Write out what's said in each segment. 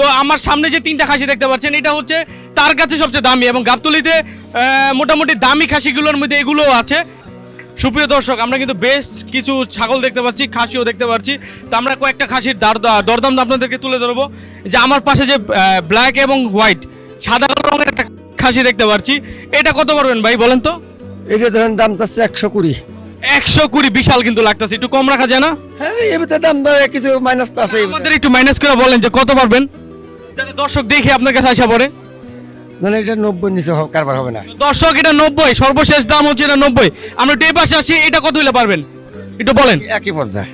তো আমার সামনে যে তিনটা খাসি দেখতে পাচ্ছেন এটা হচ্ছে তার কাছে সবচেয়ে দামি এবং গাবতলিতে মোটামুটি দামি খাসিগুলোর মধ্যে এগুলোও আছে। সুপ্রিয় দর্শক আমরা কিন্তু বেশ কিছু ছাগল দেখতে পাচ্ছি খাসিও দেখতে পাচ্ছি। তো আমরা কয়েকটা খাসির দার- দরদাম আপনাদেরকে তুলে ধরবো। যে আমার পাশে যে ব্ল্যাক এবং হোয়াইট সাদা রঙের একটা খাসি দেখতে পাচ্ছি। এটা কত পারবেন ভাই বলেন তো? এটা ধরেন দাম চাচ্ছে একশো কুড়ি। একশো কুড়ি বিশাল কিন্তু লাগতেছে একটু কম রাখা যায় না? হ্যাঁ ভিতরে দাম কিছু মাইনাস তো আছে আমাদের একটু মাইনাস করে বলেন যে কত পারবেন? যাতে দর্শক দেখে আপনার কাছে আসা পড়ে। ধরেন এটা নব্বই নিচে হবে- কারবার হবে না। দর্শক এটা নব্বই সর্বশেষ দাম হচ্ছে এটা নব্বই। আমরা একটু পাশে আসি এটা কত হইলে পারবেন? একটু বলেন। একই পর্যায়ে।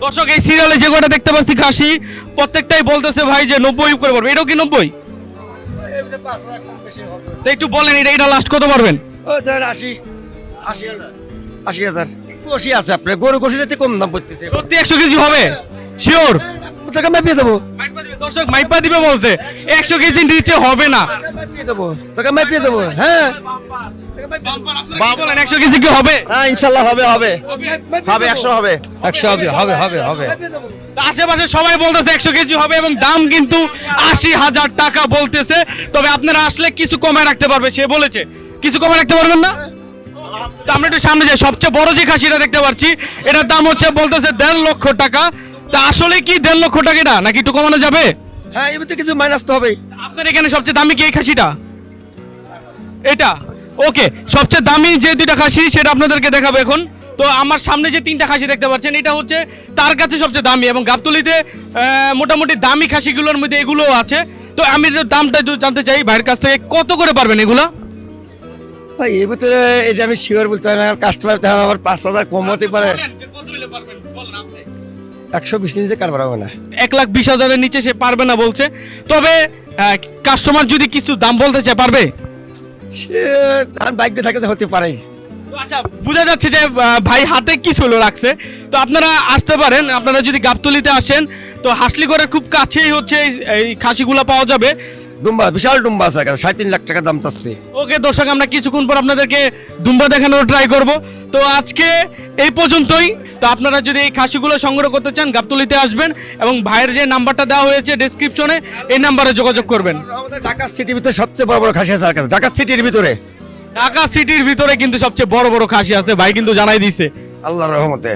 দর্শক এই সিরিয়ালে যে কটা দেখতে পাচ্ছি খাসি প্রত্যেকটাই বলতেছে ভাই যে নব্বই করে পারবে। এটাও কি নব্বই? তো একটু বলেন এটা এটা লাস্ট কত পারবেন? ও আশি। আশি হাজার। আশি হাজার। কষি আছে আপনার। গরু কষি যেতে কম দাম পড়তেছে। সত্যি একশো কেজি হবে? শিওর তোকে মাপিয়ে দেবো। দর্শক মাইপা দিবে বলছে। একশো কেজি নিচে হবে না। মাপিয়ে দেবো। তোকে মাপিয়ে দেবো। হ্যাঁ। বলেন একশো কেজি কি হবে? হ্যাঁ ইনশাল্লাহ হবে হবে। হবে একশো হবে। একশো হবে হবে হবে হবে। আশেপাশে সবাই বলতেছে একশো কেজি হবে এবং দাম কিন্তু আশি হাজার টাকা বলতেছে। তবে আপনারা আসলে কিছু কমে রাখতে পারবে সে বলেছে। কিছু কমে রাখতে পারবেন না? তা আমরা একটু সামনে যাই। সবচেয়ে বড় যে খাসিটা দেখতে পাচ্ছি এটার দাম হচ্ছে বলতেছে দেড় লক্ষ টাকা। তা আসলে কি দেড় লক্ষ টাকা এটা? নাকি একটু কমানো যাবে? হ্যাঁ এবার ভিতরে কিছু মাইনাস তো হবেই। আপনার এখানে সবচেয়ে দামি কি এই খাসিটা? এটা? ওকে সবচেয়ে দামি যে দুইটা খাসি সেটা আপনাদেরকে দেখাবো এখন। তো আমার সামনে যে তিনটা খাসি দেখতে পাচ্ছেন এটা হচ্ছে তার কাছে সবচেয়ে দামি এবং গাবতলিতে মোটামুটি দামি খাসিগুলোর মধ্যে এগুলোও আছে। তো আমি দামটা একটু জানতে চাই ভাইয়ের কাছ থেকে কত করে পারবেন এগুলো? ভাই এই ভিতরে এটা আমি শিওর বলতে পারি না কাস্টমার আবার পাঁচ হাজার কম হতে পারে। একশো বিশ নিচে কারবার হবে না? এক লাখ বিশ হাজারের নিচে সে পারবে না বলছে। তবে কাস্টমার যদি কিছু দাম বলতে চায় পারবে? সে তার বাইক থাকে তো হতে পারে। আচ্ছা বোঝা যাচ্ছে যে ভাই হাতে কি ছিল রাখছে। তো আপনারা আসতে পারেন আপনারা যদি গাবতলিতে আসেন তো হাসলিগড়ের খুব কাছেই হচ্ছে এই- খাসিগুলো পাওয়া যাবে। ডুম্বা বিশাল ডুম্বা আছে সাড়ে তিন লাখ টাকা দাম চাচ্ছে। ওকে দর্শক আমরা কিছুক্ষণ পর আপনাদেরকে দুম্বা দেখানোর ট্রাই করব। তো আজকে এই পর্যন্তই। তো আপনারা যদি এই খাসিগুলো সংগ্রহ করতে চান গাবতলিতে আসবেন এবং ভাইয়ের যে নাম্বারটা দেওয়া হয়েছে ডিসক্রিপশনে এই নাম্বারে যোগাযোগ করবেন। ঢাকা সিটির ভিতরে সবচেয়ে বড় বড় খাসি আছে আর কাছে। ঢাকা সিটির ভিতরে? ঢাকা সিটির ভিতরে কিন্তু সবচেয়ে বড় বড় খাসি আছে ভাই কিন্তু জানাই দিছে। আল্লাহর রহমতে।